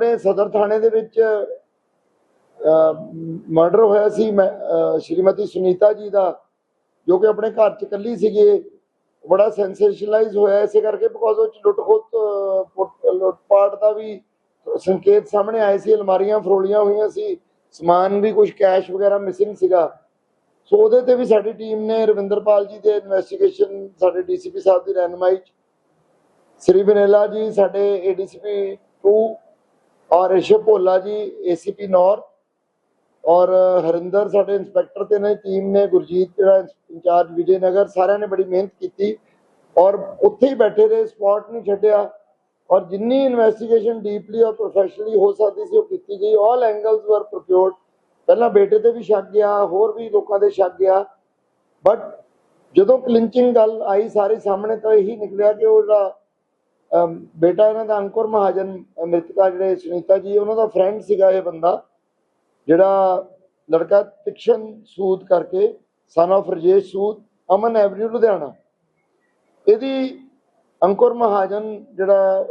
ਆਪਣੇ ਸਦਰ ਥਾਣੇ ਦੇ ਵਿੱਚ ਮਰਡਰ ਹੋਇਆ ਸੀ। ਸ਼੍ਰੀਮਤੀ ਸੁਨੀਤਾ ਜੀ ਦਾ, ਜੋ ਕਿ ਆਪਣੇ ਘਰ ਚ ਇਕੱਲੀ ਸੀਗੇ। ਬੜਾ ਸੈਂਸੇਸ਼ਨਲਾਈਜ਼ ਹੋਇਆ ਇਸੇ ਕਰਕੇ ਬਿਕੋਜ਼ ਉਹ 'ਚ ਲੁੱਟਪਾਟ ਦਾ ਵੀ ਸੰਕੇਤ ਸਾਹਮਣੇ ਆਏ ਸੀ। ਅਲਮਾਰੀਆਂ ਫਰੋਲੀਆਂ ਹੋਈਆਂ ਸੀ। ਸਮਾਨ ਵੀ ਕੁਝ ਕੈਸ਼ ਵਗੈਰਾ ਮਿਸਿੰਗ ਸੀਗਾ। ਸੋ ਉਹਦੇ ਤੇ ਵੀ ਸਾਡੀ ਟੀਮ ਨੇ ਰਵਿੰਦਰਪਾਲ ਜੀ ਦੇ ਇਨਵੈਸਟੀਗੇਸ਼ਨ ਸਾਡੇ ਡੀਸੀਪੀ ਸਾਹਿਬ ਦੀ ਰਹਿਨਮਾਈ 'ਚ, ਸ੍ਰੀ ਬਨੇਲਾ ਜੀ, ਸਾਡੇ ਏਡੀਸੀਪੀ 2 ਔਰ ਰਿਸ਼ਵ ਭੋਲਾ ਜੀ ਏਸੀਪੀ ਨੌਰ ਔਰ ਹਰਿੰਦਰ ਸਾਡੇ ਇੰਸਪੈਕਟਰ ਤੇ ਨੇ ਟੀਮ ਨੇ, ਗੁਰਜੀਤ ਜਿਹੜਾ ਇੰਚਾਰਜ ਵਿਜੇ ਨਗਰ ਸਾਰਿਆਂ ਨੇ ਬੜੀ ਮਿਹਨਤ ਕੀਤੀ ਔਰ ਉੱਥੇ ਹੀ ਬੈਠੇ ਰਹੇ ਸਪੌਟ ਨਹੀਂ ਛੱਡਿਆ ਔਰ ਜਿੰਨੀ ਇਨਵੈਸਟੀਗੇਸ਼ਨ ਡੀਪਲੀ ਔਰ ਪ੍ਰੋਫੈਸ਼ਨਲੀ ਹੋ ਸਕਦੀ ਸੀ, ਉਹ ਕੀਤੀ ਗਈ। ਆਲ ਐਂਗਲਸ ਵਰ ਪ੍ਰੋਕਿਊਰਡ ਪਹਿਲਾਂ ਬੇਟੇ ਤੇ ਵੀ ਸ਼ੱਕ ਗਿਆ, ਹੋਰ ਵੀ ਲੋਕਾਂ ਦੇ ਸ਼ੱਕ ਗਿਆ। ਬਟ ਜਦੋਂ ਕਲਿੰਚਿੰਗ ਗੱਲ ਆਈ ਸਾਰੇ ਸਾਹਮਣੇ ਤਾਂ ਇਹੀ ਨਿਕਲਿਆ ਕਿ ਉਹ ਜਿਹੜਾ ਬੇਟਾ ਇਹਨਾਂ ਦਾ ਅੰਕੁਰ ਮਹਾਜਨ, ਮ੍ਰਿਤਕਾ ਜਿਹੜੇ ਸੁਨੀਤਾ ਜੀ, ਉਹਨਾਂ ਦਾ ਫਰੈਂਡ ਸੀਗਾ ਇਹ ਬੰਦਾ, ਜਿਹੜਾ ਲੜਕਾ ਤਿਕਸ਼ਨ ਸੂਦ ਕਰਕੇ son of Rajesh Sood, Aman avenue Ludhiana. ਇਹਦੀ ਅੰਕੁਰ ਮਹਾਜਨ ਜਿਹੜਾ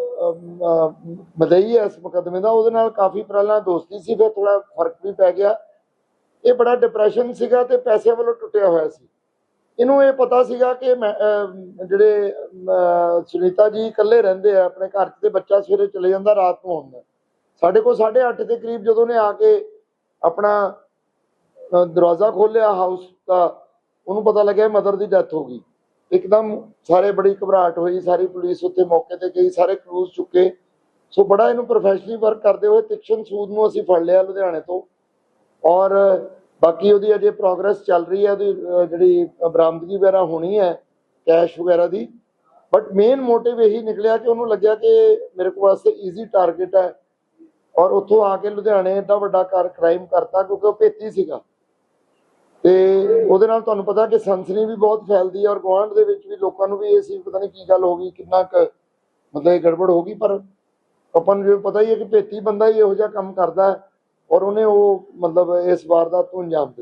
ਮਦਈ ਹੈ ਇਸ ਮੁਕੱਦਮੇ ਦਾ, ਉਹਦੇ ਨਾਲ ਕਾਫੀ ਪਹਿਲਾਂ ਦੋਸਤੀ ਸੀ, ਫਿਰ ਥੋੜਾ ਫ਼ਰਕ ਵੀ ਪੈ ਗਿਆ। ਇਹ ਬੜਾ ਡਿਪਰੈਸ਼ਨ ਸੀਗਾ ਤੇ ਪੈਸੇ ਵੱਲੋਂ ਟੁੱਟਿਆ ਹੋਇਆ ਸੀ। ਇਹਨੂੰ ਇਹ ਪਤਾ ਸੀਗਾ ਕਿ ਜਿਹੜੇ ਸੁਨੀਤਾ ਜੀ ਇਕੱਲੇ ਰਹਿੰਦੇ ਆ, ਆਪਣੇ ਘਰ ਤੇ ਬੱਚਾ ਸਵੇਰੇ ਚਲੇ ਜਾਂਦਾ, ਰਾਤ ਨੂੰ ਆਉਂਦਾ। ਸਾਡੇ ਕੋਲ 8:30 ਦੇ ਕਰੀਬ ਜਦੋਂ ਨੇ ਆ ਕੇ ਆਪਣਾ ਦਰਵਾਜ਼ਾ ਖੋਲ੍ਹਿਆ ਹਾਊਸ ਦਾ, ਉਹਨੂੰ ਪਤਾ ਲੱਗਿਆ ਮਦਰ ਦੀ ਡੈਥ ਹੋ ਗਈ। ਇੱਕਦਮ ਸਾਰੇ ਬੜੀ ਘਬਰਾਹਟ ਹੋਈ, ਸਾਰੀ ਪੁਲਿਸ ਉੱਥੇ ਮੌਕੇ ਤੇ ਗਈ, ਸਾਰੇ ਕਲੂਜ਼ ਚੁੱਕੇ। ਸੋ ਬੜਾ ਇਹਨੂੰ ਪ੍ਰੋਫੈਸ਼ਨਲੀ ਵਰਕ ਕਰਦੇ ਹੋਏ ਤਿਕਸ਼ਨ ਸੂਦ ਨੂੰ ਅਸੀਂ ਫੜ ਲਿਆ ਲੁਧਿਆਣੇ ਤੋਂ। ਔਰ ਬਾਕੀ ਉਹਦੀ ਅਜੇ ਪ੍ਰੋਗਰੈਸ ਚੱਲ ਰਹੀ ਹੈ, ਉਹਦੀ ਜਿਹੜੀ ਬਰਾਮਦਗੀ ਵਗੈਰਾ ਹੋਣੀ ਹੈ ਕੈਸ਼ ਵਗੈਰਾ ਦੀ। ਬਟ ਮੇਨ ਮੋਟਿਵ ਇਹੀ ਨਿਕਲਿਆ ਕਿ ਉਹਨੂੰ ਲੱਗਿਆ ਕਿ ਮੇਰੇ ਕੋਲ ਵਾਸਤੇ ਈਜ਼ੀ ਟਾਰਗੇਟ ਹੈ ਔਰ ਉੱਥੋਂ ਆ ਕੇ ਲੁਧਿਆਣੇ ਏਡਾ ਵੱਡਾ ਕਰ ਕ੍ਰਾਈਮ ਕਰਤਾ ਕਿਉਂਕਿ ਉਹ ਭੇਤੀ ਸੀਗਾ। ਤੇ ਉਹਦੇ ਨਾਲ ਤੁਹਾਨੂੰ ਪਤਾ ਕਿ ਸਨਸਨੀ ਵੀ ਬਹੁਤ ਫੈਲਦੀ ਹੈ ਔਰ ਗੁਆਂਢ ਦੇ ਵਿੱਚ ਵੀ ਲੋਕਾਂ ਨੂੰ ਵੀ ਇਹ ਸੀ, ਪਤਾ ਨਹੀਂ ਕੀ ਗੱਲ ਹੋ ਗਈ, ਕਿੰਨਾ ਕੁ ਮਤਲਬ ਇਹ ਗੜਬੜ ਹੋ ਗਈ, ਪਰ ਆਪਾਂ ਨੂੰ ਜੋ ਪਤਾ ਹੀ ਹੈ ਕਿ ਭੇਤੀ ਬੰਦਾ ਹੀ ਇਹੋ ਜਿਹਾ ਕੰਮ ਕਰਦਾ ਹੈ। ਔਰ ਉਹਨੇ ਉਹ ਮਤਲਬ ਇਸ ਵਾਰਦਾਤ ਨੂੰ ਅੰਜਾਮ ਦਿੱਤਾ।